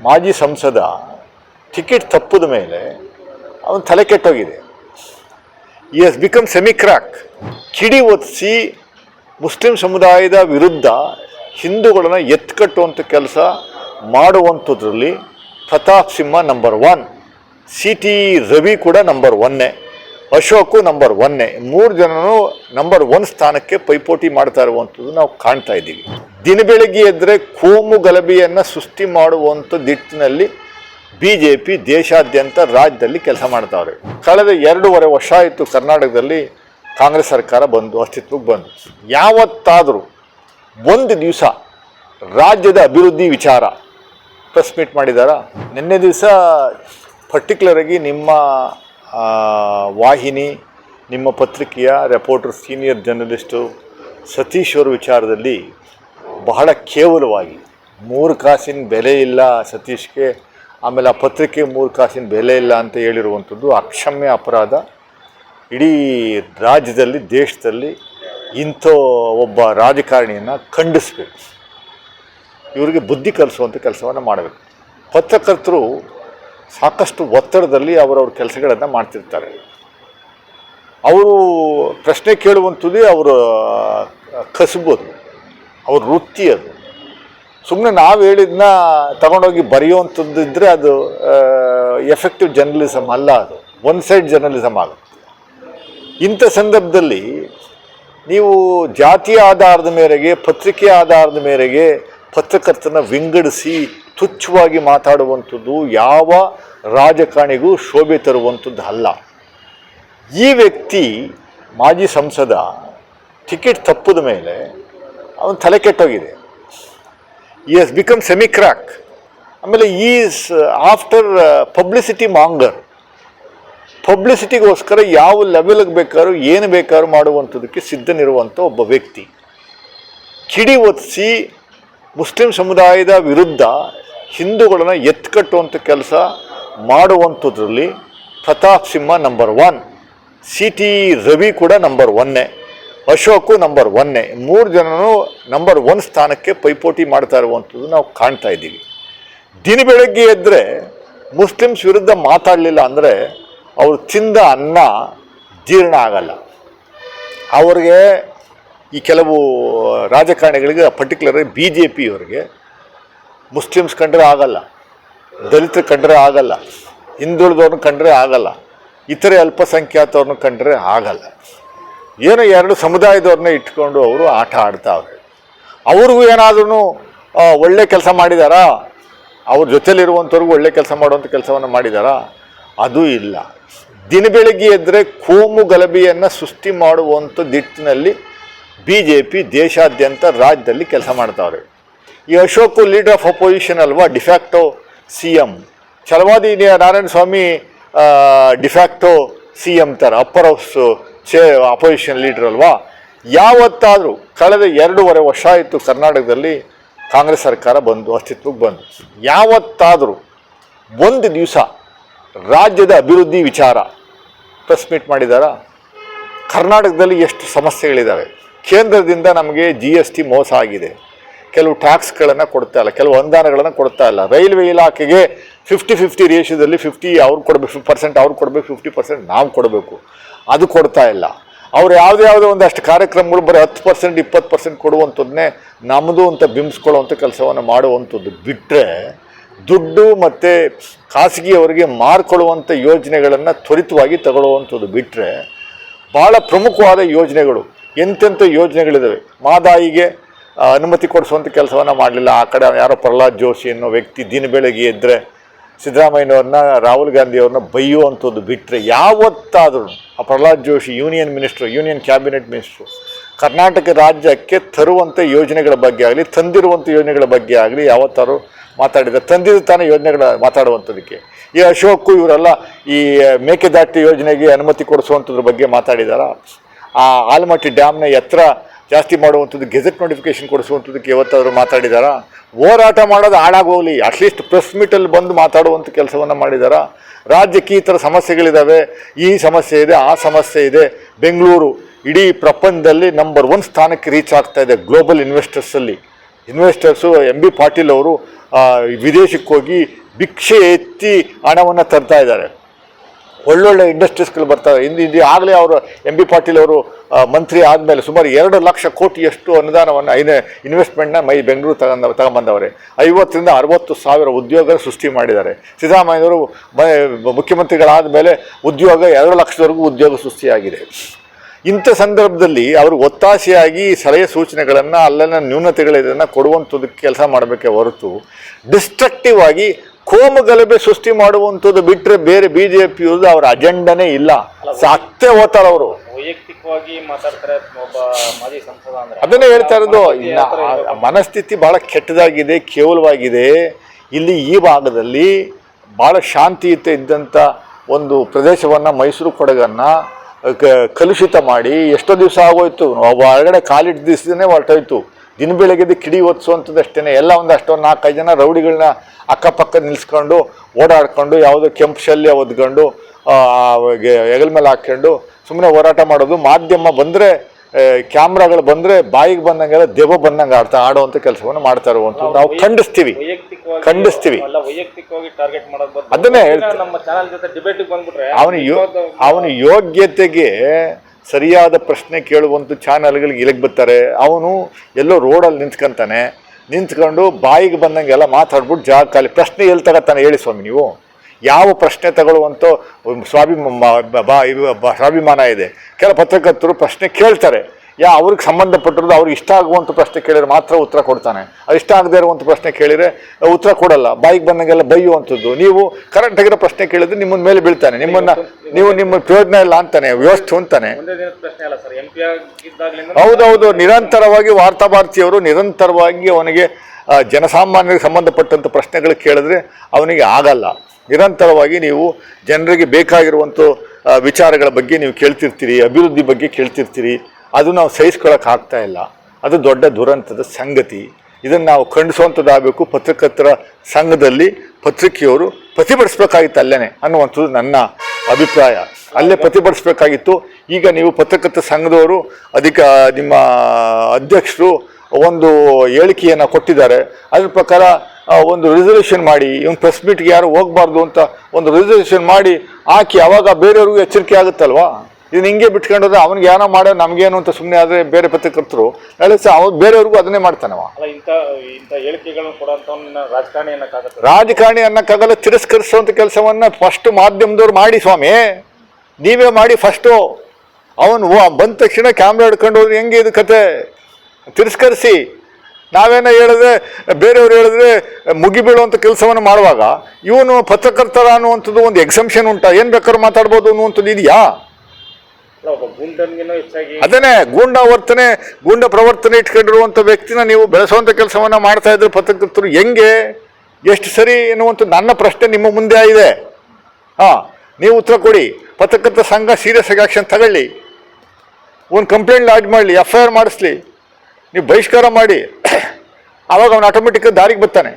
ಮಾಜಿ ಸಂಸದ ಟಿಕೆಟ್ ತಪ್ಪಿದ ಮೇಲೆ ಅವನು ತಲೆ ಕೆಟ್ಟೋಗಿದೆ. ಈ ಹಸ್ ಬಿಕಮ್ ಸೆಮಿ ಕ್ರಾಕ್ ಕಿಡಿ ಒತ್ತಿಸಿ ಮುಸ್ಲಿಂ ಸಮುದಾಯದ ವಿರುದ್ಧ ಹಿಂದೂಗಳನ್ನು ಎತ್ಕಟ್ಟುವಂಥ ಕೆಲಸ ಮಾಡುವಂಥದ್ರಲ್ಲಿ Pratap Simha number one C T Ravi ಕೂಡ ನಂಬರ್ ಒನ್ನೇ ಅಶೋಕು ನಂಬರ್ ಒನ್ನೇ ಮೂರು ಜನನು ನಂಬರ್ ಒನ್ ಸ್ಥಾನಕ್ಕೆ ಪೈಪೋಟಿ ಮಾಡ್ತಾ ಇರುವಂಥದ್ದು ನಾವು ಕಾಣ್ತಾ ಇದ್ದೀವಿ. ದಿನ ಬೆಳಗ್ಗೆ ಎದ್ದರೆ ಕೋಮು ಗಲಭೆಯನ್ನು ಸೃಷ್ಟಿ ಮಾಡುವಂಥ ದಿಟ್ಟಿನಲ್ಲಿ ಬಿ ಜೆ ಪಿ ದೇಶಾದ್ಯಂತ ರಾಜ್ಯದಲ್ಲಿ ಕೆಲಸ ಮಾಡ್ತಾವ್ರೆ. ಕಳೆದ ಎರಡೂವರೆ ವರ್ಷ ಆಯಿತು ಕರ್ನಾಟಕದಲ್ಲಿ ಕಾಂಗ್ರೆಸ್ ಸರ್ಕಾರ ಬಂದು, ಅಸ್ತಿತ್ವಕ್ಕೆ ಬಂದು. ಯಾವತ್ತಾದರೂ ಒಂದು ದಿವಸ ರಾಜ್ಯದ ಅಭಿವೃದ್ಧಿ ವಿಚಾರ ಪ್ರೆಸ್ ಮೀಟ್ ಮಾಡಿದಾರ ನಿನ್ನೆ ದಿವಸ ಪರ್ಟಿಕ್ಯುಲರಾಗಿ ನಿಮ್ಮ ವಾಹಿನಿ, ನಿಮ್ಮ ಪತ್ರಿಕೆಯ ರೆಪೋರ್ಟರ್ ಸೀನಿಯರ್ ಜರ್ನಲಿಸ್ಟು ಸತೀಶ್ ಅವರ ವಿಚಾರದಲ್ಲಿ ಬಹಳ ಕೇವಲವಾಗಿ ಮೂರು ಕಾಸಿನ ಬೆಲೆ ಇಲ್ಲ ಸತೀಶ್ಗೆ, ಆಮೇಲೆ ಆ ಪತ್ರಿಕೆ ಮೂರು ಕಾಸಿನ ಬೆಲೆ ಇಲ್ಲ ಅಂತ ಹೇಳಿರುವಂಥದ್ದು ಅಕ್ಷಮ್ಯ ಅಪರಾಧ. ಇಡೀ ರಾಜ್ಯದಲ್ಲಿ, ದೇಶದಲ್ಲಿ ಇಂಥ ಒಬ್ಬ ರಾಜಕಾರಣಿಯನ್ನು ಖಂಡಿಸ್ಬೇಕು. ಇವರಿಗೆ ಬುದ್ಧಿ ಕಲಿಸುವಂಥ ಕೆಲಸವನ್ನು ಮಾಡಬೇಕು. ಪತ್ರಕರ್ತರು ಸಾಕಷ್ಟು ಒತ್ತಡದಲ್ಲಿ ಅವರವ್ರ ಕೆಲಸಗಳನ್ನು ಮಾಡ್ತಿರ್ತಾರೆ. ಅವರು ಪ್ರಶ್ನೆ ಕೇಳುವಂಥದ್ದೇ ಅವರ ಕಸಬೋದು ಅವ್ರ ವೃತ್ತಿ ಅದು. ಸುಮ್ಮನೆ ನಾವು ಹೇಳಿದ್ನ ತಗೊಂಡೋಗಿ ಬರೆಯುವಂಥದ್ದು ಇದ್ದರೆ ಅದು ಎಫೆಕ್ಟಿವ್ ಜರ್ನಲಿಸಮ್ ಅಲ್ಲ ಅದು. ಒನ್ ಸೈಡ್ ಜರ್ನಲಿಸಮ್ ಆಗುತ್ತೆ. ಇಂಥ ಸಂದರ್ಭದಲ್ಲಿ ನೀವು ಜಾತಿಯ ಆಧಾರದ ಮೇರೆಗೆ, ಪತ್ರಿಕೆ ಆಧಾರದ ಮೇರೆಗೆ ಪತ್ರಕರ್ತನ ವಿಂಗಡಿಸಿ ತುಚ್ಛವಾಗಿ ಮಾತಾಡುವಂಥದ್ದು ಯಾವ ರಾಜಕಾರಣಿಗೂ ಶೋಭೆ ತರುವಂಥದ್ದು ಅಲ್ಲ. ಈ ವ್ಯಕ್ತಿ ಮಾಜಿ ಸಂಸದ ಟಿಕೆಟ್ ತಪ್ಪಿದ ಮೇಲೆ ಅವನು ತಲೆ ಕೆಟ್ಟೋಗಿದೆ. ಈ ಎಸ್ ಬಿಕಮ್ ಸೆಮಿ ಕ್ರ್ಯಾಕ್ ಆಮೇಲೆ ಈಸ್ ಆಫ್ಟರ್ ಪಬ್ಲಿಸಿಟಿ ಮಾಂಗರ್ ಪಬ್ಲಿಸಿಟಿಗೋಸ್ಕರ ಯಾವ ಲೆವೆಲ್ಗೆ ಬೇಕಾದ್ರೂ, ಏನು ಬೇಕಾದ್ರೂ ಮಾಡುವಂಥದ್ದಕ್ಕೆ ಸಿದ್ಧನಿರುವಂಥ ಒಬ್ಬ ವ್ಯಕ್ತಿ. ಕಿಡಿ ಒತ್ತಿಸಿ ಮುಸ್ಲಿಂ ಸಮುದಾಯದ ವಿರುದ್ಧ ಹಿಂದೂಗಳನ್ನು ಎತ್ಕಟ್ಟುವಂಥ ಕೆಲಸ ಮಾಡುವಂಥದ್ರಲ್ಲಿ Pratap Simha number one C T Ravi ಕೂಡ ನಂಬರ್ ಒನ್ನೇ ಅಶೋಕು ನಂಬರ್ ಒನ್ನೇ ಮೂರು ಜನನು ನಂಬರ್ ಒನ್ ಸ್ಥಾನಕ್ಕೆ ಪೈಪೋಟಿ ಮಾಡ್ತಾ ಇರುವಂಥದ್ದು ನಾವು ಕಾಣ್ತಾ ಇದ್ದೀವಿ. ದಿನ ಬೆಳಗ್ಗೆ ಎದ್ದರೆ ಮುಸ್ಲಿಮ್ಸ್ ವಿರುದ್ಧ ಮಾತಾಡಲಿಲ್ಲ ಅಂದರೆ ಅವರು ತಿಂದ ಅನ್ನ ಜೀರ್ಣ ಆಗಲ್ಲ. ಅವ್ರಿಗೆ ಈ ಕೆಲವು ರಾಜಕಾರಣಿಗಳಿಗೆ ಪರ್ಟಿಕ್ಯುಲರ್ ಬಿ ಜೆ ಪಿಯವರಿಗೆ ಮುಸ್ಲಿಮ್ಸ್ ಕಂಡ್ರೆ ಆಗಲ್ಲ, ದಲಿತರು ಕಂಡ್ರೆ ಆಗಲ್ಲ ಹಿಂದುಳಿದವ್ರನ್ನ ಕಂಡ್ರೆ ಆಗಲ್ಲ, ಇತರೆ ಅಲ್ಪಸಂಖ್ಯಾತವ್ರನ್ನ ಕಂಡ್ರೆ ಆಗಲ್ಲ. ಏನೋ ಎರಡು ಸಮುದಾಯದವ್ರನ್ನ ಇಟ್ಕೊಂಡು ಅವರು ಆಟ ಆಡ್ತಾವ್ರೆ ಅವ್ರಿಗೂ ಏನಾದ್ರೂ ಒಳ್ಳೆ ಕೆಲಸ ಮಾಡಿದಾರಾ? ಅವ್ರ ಜೊತೆಲಿರುವಂಥವ್ರಿಗೂ ಒಳ್ಳೆ ಕೆಲಸ ಮಾಡುವಂಥ ಕೆಲಸವನ್ನು ಮಾಡಿದಾರಾ? ಅದು ಇಲ್ಲ. ದಿನ ಬೆಳಗ್ಗೆ ಎದ್ದರೆ ಕೋಮು ಗಲಭೆಯನ್ನು ಸೃಷ್ಟಿ ಮಾಡುವಂಥ ದಿಟ್ಟಿನಲ್ಲಿ ಬಿ ಜೆ ಪಿ ದೇಶಾದ್ಯಂತ ರಾಜ್ಯದಲ್ಲಿ ಕೆಲಸ ಮಾಡ್ತಾವ್ರೆ. ಈ ಅಶೋಕು ಲೀಡರ್ ಆಫ್ ಅಪೋಸಿಷನ್ ಅಲ್ವಾ de facto C M Chalavadi Narayana Swamy de facto C M ಥರ ಅಪ್ಪರ್ ಹೌಸ್ ಚೇ ಅಪೋಸಿಷನ್ ಲೀಡರ್ ಅಲ್ವಾ. ಯಾವತ್ತಾದರೂ ಕಳೆದ ಎರಡೂವರೆ ವರ್ಷ ಆಯಿತು ಕರ್ನಾಟಕದಲ್ಲಿ ಕಾಂಗ್ರೆಸ್ ಸರ್ಕಾರ ಬಂದು, ಅಸ್ತಿತ್ವಕ್ಕೆ ಬಂದು. ಯಾವತ್ತಾದರೂ ಒಂದು ದಿವಸ ರಾಜ್ಯದ ಅಭಿವೃದ್ಧಿ ವಿಚಾರ ಪ್ರೆಸ್ ಮೀಟ್ ಮಾಡಿದಾರ ಕರ್ನಾಟಕದಲ್ಲಿ ಎಷ್ಟು ಸಮಸ್ಯೆಗಳಿದ್ದಾವೆ ಕೇಂದ್ರದಿಂದ ನಮಗೆ ಜಿ ಎಸ್ ಟಿ ಮೋಸ ಆಗಿದೆ. ಕೆಲವು ಟ್ಯಾಕ್ಸ್ಗಳನ್ನು ಕೊಡ್ತಾ ಇಲ್ಲ, ಕೆಲವು ಅನುದಾನಗಳನ್ನು ಕೊಡ್ತಾ ಇಲ್ಲ. ರೈಲ್ವೆ ಇಲಾಖೆಗೆ ಫಿಫ್ಟಿ ಫಿಫ್ಟಿ ರೇಷಿಯೋದಲ್ಲಿ ಫಿಫ್ಟಿ ಅವ್ರು ಕೊಡಬೇಕು ಪರ್ಸೆಂಟ್ ಅವ್ರು ಕೊಡಬೇಕು ಫಿಫ್ಟಿ ಪರ್ಸೆಂಟ್ ನಾವು ಕೊಡಬೇಕು. ಅದು ಕೊಡ್ತಾ ಇಲ್ಲ. ಅವ್ರು ಯಾವುದೇ ಯಾವುದೋ ಒಂದಷ್ಟು ಕಾರ್ಯಕ್ರಮಗಳು ಬರೀ ಹತ್ತು ಪರ್ಸೆಂಟ್ ಇಪ್ಪತ್ತು ಪರ್ಸೆಂಟ್ ಕೊಡುವಂಥದ್ದನ್ನೇ ನಮ್ಮದು ಅಂತ ಬಿಂಬಿಸ್ಕೊಳ್ಳುವಂಥ ಕೆಲಸವನ್ನು ಮಾಡುವಂಥದ್ದು ಬಿಟ್ಟರೆ ದುಡ್ಡು ಮತ್ತು ಖಾಸಗಿಯವರಿಗೆ ಮಾರ್ಕೊಳ್ಳುವಂಥ ಯೋಜನೆಗಳನ್ನು ತ್ವರಿತವಾಗಿ ತಗೊಳ್ಳುವಂಥದ್ದು ಬಿಟ್ಟರೆ ಭಾಳ ಪ್ರಮುಖವಾದ ಯೋಜನೆಗಳು. ಎಂತೆಂಥ ಯೋಜನೆಗಳಿದ್ದಾವೆ ಮಾದಾಯಿಗೆ ಅನುಮತಿ ಕೊಡಿಸುವಂಥ ಕೆಲಸವನ್ನು ಮಾಡಲಿಲ್ಲ. ಆ ಕಡೆ ಯಾರೋ ಪ್ರಹ್ಲಾದ್ ಜೋಶಿ ಅನ್ನೋ ವ್ಯಕ್ತಿ ದಿನ ಬೆಳಗ್ಗೆ ಇದ್ದರೆ ಸಿದ್ದರಾಮಯ್ಯನವ್ರನ್ನ, ರಾಹುಲ್ ಗಾಂಧಿಯವ್ರನ್ನ ಬೈಯುವಂಥದ್ದು ಬಿಟ್ಟರೆ ಯಾವತ್ತಾದರೂ ಆ Prahlad Joshi union minister, union cabinet minister, Karnataka ರಾಜ್ಯಕ್ಕೆ ತರುವಂಥ ಯೋಜನೆಗಳ ಬಗ್ಗೆ ಆಗಲಿ ತಂದಿರುವಂಥ ಯೋಜನೆಗಳ ಬಗ್ಗೆ ಆಗಲಿ ಯಾವತ್ತಾರು ಮಾತಾಡಿದ ತಂದಿದ ತಾನೇ ಯೋಜನೆಗಳ ಮಾತಾಡುವಂಥದಕ್ಕೆ ಈ ಅಶೋಕು ಇವರೆಲ್ಲ ಈ ಮೇಕೆದಾಟಿ ಯೋಜನೆಗೆ ಅನುಮತಿ ಕೊಡಿಸುವಂಥದ್ರ ಬಗ್ಗೆ ಮಾತಾಡಿದಾರ? ಆ ಆಲಮಟ್ಟಿ ಡ್ಯಾಮ್ನ ಎತ್ತರ ಜಾಸ್ತಿ ಮಾಡುವಂಥದ್ದು, ಗೆಜೆಟ್ ನೋಟಿಫಿಕೇಶನ್ ಕೊಡಿಸುವಂಥದ್ದಕ್ಕೆ ಯಾವತ್ತಾದರೂ ಮಾತಾಡಿದಾರಾ? ಹೋರಾಟ ಮಾಡೋದು ಹಾಳಾಗೋಗಲಿ. ಅಟ್ಲೀಸ್ಟ್ ಪ್ರೆಸ್ ಮೀಟಲ್ಲಿ ಬಂದು ಮಾತಾಡುವಂಥ ಕೆಲಸವನ್ನು ಮಾಡಿದಾರಾ? ರಾಜ್ಯಕ್ಕೆ ಈ ಥರ ಸಮಸ್ಯೆಗಳಿದ್ದಾವೆ ಈ ಸಮಸ್ಯೆ ಇದೆ, ಆ ಸಮಸ್ಯೆ ಇದೆ. ಬೆಂಗಳೂರು ಇಡೀ ಪ್ರಪಂಚದಲ್ಲಿ ನಂಬರ್ ಒನ್ ಸ್ಥಾನಕ್ಕೆ ರೀಚ್ ಆಗ್ತಾ ಇದೆ ಗ್ಲೋಬಲ್ ಇನ್ವೆಸ್ಟರ್ಸಲ್ಲಿ ಇನ್ವೆಸ್ಟರ್ಸು ಎಂ ಬಿ ಪಾಟೀಲ್ ಅವರು ವಿದೇಶಕ್ಕೆ ಹೋಗಿ ಭಿಕ್ಷೆ ಎತ್ತಿ ಹಣವನ್ನು ತರ್ತಾ ಇದ್ದಾರೆ. ಒಳ್ಳೊಳ್ಳೆ ಇಂಡಸ್ಟ್ರೀಸ್ಗಳು ಬರ್ತಾರೆ ಇಂದು ಇದು ಆಗಲೇ ಅವರು ಎಂ ಬಿ ಪಾಟೀಲ್ ಅವರು ಮಂತ್ರಿ ಆದಮೇಲೆ ಸುಮಾರು ಎರಡು ಲಕ್ಷ ಕೋಟಿಯಷ್ಟು ಅನುದಾನವನ್ನು ಐನ ಇನ್ವೆಸ್ಟ್ಮೆಂಟ್ನ ಮೈ ಬೆಂಗಳೂರು ತಗೊಂಡ, ತಗೊಂಬಂದವ್ರೆ. ಐವತ್ತರಿಂದ ಅರವತ್ತು ಸಾವಿರ ಉದ್ಯೋಗ ಸೃಷ್ಟಿ ಮಾಡಿದ್ದಾರೆ. ಸಿದ್ದರಾಮಯ್ಯವರು ಮುಖ್ಯಮಂತ್ರಿಗಳಾದ ಮೇಲೆ ಉದ್ಯೋಗ ಎರಡು ಲಕ್ಷದವರೆಗೂ ಉದ್ಯೋಗ ಸೃಷ್ಟಿಯಾಗಿದೆ. ಇಂಥ ಸಂದರ್ಭದಲ್ಲಿ ಅವರು ಒತ್ತಾಸೆಯಾಗಿ ಸಲಹೆ ಸೂಚನೆಗಳನ್ನು ಅಲ್ಲಿನ ನ್ಯೂನತೆಗಳಿದನ್ನು ಕೊಡುವಂಥದ್ದು ಕೆಲಸ ಮಾಡಬೇಕೇ ಹೊರತು ಡಿಸ್ಟ್ರಕ್ಟಿವ್ ಆಗಿ ಕೋಮು ಗಲಭೆ ಸೃಷ್ಟಿ ಮಾಡುವಂಥದ್ದು ಬಿಟ್ಟರೆ ಬೇರೆ ಬಿ ಜೆ ಪಿಯದು ಅವರ ಅಜೆಂಡನೇ ಇಲ್ಲ. ಸಾಕ್ತೆ ಹೋಗ್ತಾರೆ ಅವರು. ವೈಯಕ್ತಿಕವಾಗಿ ಮಾತಾಡ್ತಾರೆ ಒಬ್ಬ ಮಾಜಿ ಸಂಸದ ಅಂದ್ರೆ. ಅದನ್ನೇ ಹೇಳ್ತಾ ಇರೋದು ಇರ್ಬೇಕು. ಮನಸ್ಥಿತಿ ಬಹಳ ಕೆಟ್ಟದಾಗಿದೆ ಕೇವಲವಾಗಿದೆ. ಇಲ್ಲಿ ಈ ಭಾಗದಲ್ಲಿ ಭಾಳ ಶಾಂತಿಯುತ ಇದ್ದಂಥ ಒಂದು ಪ್ರದೇಶವನ್ನು ಮೈಸೂರು ಕೊಡಗನ್ನು ಕಲುಷಿತ ಮಾಡಿ ಎಷ್ಟೋ ದಿವಸ ಆಗೋಯ್ತು. ಒಬ್ಬ ಹೊರಗಡೆ ಕಾಲಿಟ್ಟು ದಿವಸನೇ ಹೊರಟೋಯ್ತು. ದಿನ ಬೆಳಗ್ಗೆದ್ದು ಕಿಡಿ ಒತ್ಸುವಂಥದ್ದು ಅಷ್ಟೇ ಎಲ್ಲ ಒಂದಷ್ಟು ಒಂದು ನಾಲ್ಕೈದು ಜನ ರೌಡಿಗಳನ್ನ ಅಕ್ಕಪಕ್ಕ ನಿಲ್ಲಿಸ್ಕೊಂಡು ಓಡಾಡ್ಕೊಂಡು ಯಾವುದೋ ಕೆಂಪು ಶಲ್ಯ ಒದ್ಕೊಂಡು ಹೆಗಲ ಮೇಲೆ ಹಾಕ್ಕೊಂಡು ಸುಮ್ಮನೆ ಹೋರಾಟ ಮಾಡೋದು. ಮಾಧ್ಯಮ ಬಂದರೆ ಕ್ಯಾಮ್ರಾಗಳು ಬಂದರೆ ಬಾಯಿಗೆ ಬಂದಂಗೆಲ್ಲ ದೆವ್ವ ಬಂದಂಗೆ ಆಡ್ತಾ ಆಡುವಂಥ ಕೆಲಸವನ್ನು ಮಾಡ್ತಾ ಇರುವಂಥದ್ದು. ನಾವು ಖಂಡಿಸ್ತೀವಿ. ಖಂಡಿಸ್ತೀವಿ. ಅದನ್ನೇ ಹೇಳ್ತೀವಿ ಹೇಳ್ತೀನಿ. ನಮ್ಮ ಚಾನಲ್ ಜೊತೆ ಡಿಬೇಟ್ ಬಂದ್ಬಿಟ್ರೆ ಅವನ ಅವನ ಯೋಗ್ಯತೆಗೆ ಸರಿಯಾದ ಪ್ರಶ್ನೆ ಕೇಳುವಂಥ ಚಾನಲ್ಗಳಿಗೆ ಇಲ್ಲಿಗೆ ಬರ್ತಾರೆ. ಅವನು ಎಲ್ಲೋ ರೋಡಲ್ಲಿ ನಿಂತ್ಕೊಂತಾನೆ. ನಿಂತ್ಕೊಂಡು ಬಾಯಿಗೆ ಬಂದಂಗೆಲ್ಲ ಮಾತಾಡ್ಬಿಟ್ಟು ಜಾಗ ಖಾಲಿ. ಪ್ರಶ್ನೆ ಎಲ್ಲಿ ತಗೋತಾನೆ ಹೇಳಿ ಸ್ವಾಮಿ ನೀವು. ಯಾವ ಪ್ರಶ್ನೆ ತಗೊಳ್ಳುವಂಥ ಸ್ವಾಭಿಮ ಸ್ವಾಭಿಮಾನ ಇದೆ. ಕೆಲ ಪತ್ರಕರ್ತರು ಪ್ರಶ್ನೆ ಕೇಳ್ತಾರೆ. ಯಾ ಅವ್ರಿಗೆ ಸಂಬಂಧಪಟ್ಟಿರೋದು ಅವ್ರಿಗೆ ಇಷ್ಟ ಆಗುವಂಥ ಪ್ರಶ್ನೆ ಕೇಳಿದ್ರೆ ಮಾತ್ರ ಉತ್ತರ ಕೊಡ್ತಾನೆ. ಅದು ಇಷ್ಟ ಆಗದೇ ಇರುವಂಥ ಪ್ರಶ್ನೆ ಕೇಳಿದರೆ ಉತ್ತರ ಕೊಡಲ್ಲ. ಬಾಯಿಗೆ ಬಂದಂಗೆಲ್ಲ ಬೈಯುವಂಥದ್ದು. ನೀವು ಕರೆಕ್ಟ್ ಆಗಿರೋ ಪ್ರಶ್ನೆ ಕೇಳಿದ್ರೆ ನಿಮ್ಮನ್ನ ಮೇಲೆ ಬೀಳ್ತಾನೆ. ನಿಮ್ಮನ್ನ ನೀವು ನಿಮ್ಮ ಪ್ರಯೋಜನ ಇಲ್ಲ ಅಂತಾನೆ ವ್ಯವಸ್ಥೆ ಅಂತಾನೆ. ಹೌದೌದು. ನಿರಂತರವಾಗಿ ವಾರ್ತಾ ಭಾರತಿಯವರು ನಿರಂತರವಾಗಿ ಅವನಿಗೆ ಜನಸಾಮಾನ್ಯರಿಗೆ ಸಂಬಂಧಪಟ್ಟಂಥ ಪ್ರಶ್ನೆಗಳು ಕೇಳಿದ್ರೆ ಅವನಿಗೆ ಆಗಲ್ಲ. ನಿರಂತರವಾಗಿ ನೀವು ಜನರಿಗೆ ಬೇಕಾಗಿರುವಂಥ ವಿಚಾರಗಳ ಬಗ್ಗೆ ನೀವು ಕೇಳ್ತಿರ್ತೀರಿ ಅಭಿವೃದ್ಧಿ ಬಗ್ಗೆ ಕೇಳ್ತಿರ್ತೀರಿ. ಅದು ನಾವು ಸಹಿಸ್ಕೊಳಕ್ಕೆ ಇಲ್ಲ. ಅದು ದೊಡ್ಡ ದುರಂತದ ಸಂಗತಿ. ಇದನ್ನು ನಾವು ಖಂಡಿಸುವಂಥದ್ದಾಗಬೇಕು ಪತ್ರಕರ್ತರ ಸಂಘದಲ್ಲಿ ಪತ್ರಿಕೆಯವರು ಪ್ರತಿಭಟಿಸ್ಬೇಕಾಗಿತ್ತು ಅಲ್ಲೇನೆ ಅನ್ನುವಂಥದ್ದು ನನ್ನ ಅಭಿಪ್ರಾಯ. ಅಲ್ಲೇ ಪ್ರತಿಭಟಿಸ್ಬೇಕಾಗಿತ್ತು. ಈಗ ನೀವು ಪತ್ರಕರ್ತ ಸಂಘದವರು ಅಧಿಕ ನಿಮ್ಮ ಅಧ್ಯಕ್ಷರು ಒಂದು ಹೇಳಿಕೆಯನ್ನು ಕೊಟ್ಟಿದ್ದಾರೆ. ಅದ್ರ ಪ್ರಕಾರ ಒಂದು ರಿಸರ್ವೇಷನ್ ಮಾಡಿ, ಇವನು ಪ್ರೆಸ್ ಮೀಟ್ಗೆ ಯಾರು ಹೋಗಬಾರ್ದು ಅಂತ ಒಂದು ರಿಸರ್ವೇಷನ್ ಮಾಡಿ ಹಾಕಿ, ಅವಾಗ ಬೇರೆಯವ್ರಿಗೂ ಎಚ್ಚರಿಕೆ ಆಗುತ್ತಲ್ವಾ? ಇದನ್ನ ಹಿಂಗೆ ಬಿಟ್ಕೊಂಡ್ರೆ ಅವ್ನಿಗೆ ಏನೋ ಮಾಡೋ ನಮಗೇನು ಅಂತ ಸುಮ್ಮನೆ ಆದರೆ ಬೇರೆ ಪತ್ರಕರ್ತರು ಹೇಳಿ ಸಹ ಅವ್ರು ಬೇರೆಯವ್ರಿಗೂ ಅದನ್ನೇ ಮಾಡ್ತಾನವ ರಾಜಕಾರಣಿ ಅನ್ನಕ್ಕಾಗಲ್ಲ ತಿರಸ್ಕರಿಸುವಂಥ ಕೆಲಸವನ್ನು ಫಸ್ಟ್ ಮಾಧ್ಯಮದವ್ರು ಮಾಡಿ ಸ್ವಾಮಿ. ನೀವೇ ಮಾಡಿ ಫಸ್ಟು ಅವನು ಬಂದ ತಕ್ಷಣ ಕ್ಯಾಮ್ರಾ ಹಿಡ್ಕೊಂಡು ಹೋದ್ರೆ ಹೆಂಗೆ ಇದು ಕತೆ? ತಿರಸ್ಕರಿಸಿ. ನಾವೇನ ಹೇಳಿದ್ರೆ ಬೇರೆಯವ್ರು ಹೇಳಿದ್ರೆ ಮುಗಿಬೀಳುವಂಥ ಕೆಲಸವನ್ನು ಮಾಡುವಾಗ ಇವನು ಪತ್ರಕರ್ತರ ಅನ್ನುವಂಥದ್ದು ಒಂದು ಎಕ್ಸಂಪ್ಷನ್ ಉಂಟಾ. ಏನು ಬೇಕಾದ್ರೂ ಮಾತಾಡ್ಬೋದು ಅನ್ನುವಂಥದ್ದು ಇದೆಯಾ ಅಲ್ಲ ಒಬ್ಬ ಗುಂಡನ್ಗಿನೂ ಹೆಚ್ಚಾಗಿ ಅದನ್ನೇ, ಗೂಂಡ ವರ್ತನೆ ಗೂಂಡ ಪ್ರವರ್ತನೆ ಇಟ್ಕೊಂಡಿರುವಂಥ ವ್ಯಕ್ತಿನ ನೀವು ಬೆಳೆಸುವಂಥ ಕೆಲಸವನ್ನು ಮಾಡ್ತಾ ಇದ್ರೆ ಪತ್ರಕರ್ತರು ಹೆಂಗೆ? ಎಷ್ಟು ಸರಿ ಎನ್ನುವಂಥ ನನ್ನ ಪ್ರಶ್ನೆ ನಿಮ್ಮ ಮುಂದೆ ಇದೆ ಹಾಂ, ನೀವು ಉತ್ತರ ಕೊಡಿ. ಪತ್ರಕರ್ತ ಸಂಘ ಸೀರಿಯಸ್ ಆಗಿ ಆಕ್ಷನ್ ತಗೊಳ್ಳಿ. ಒಂದು ಕಂಪ್ಲೇಂಟ್ ಲಾಡ್ಜ್ ಮಾಡಲಿ ಎಫ್ ಐ ಆರ್ ಮಾಡಿಸ್ಲಿ. ನೀವು ಬಹಿಷ್ಕಾರ ಮಾಡಿ. ಆವಾಗ ಅವನು ಆಟೋಮೆಟಿಕ್ ದಾರಿಗೆ ಬರ್ತಾನೆ.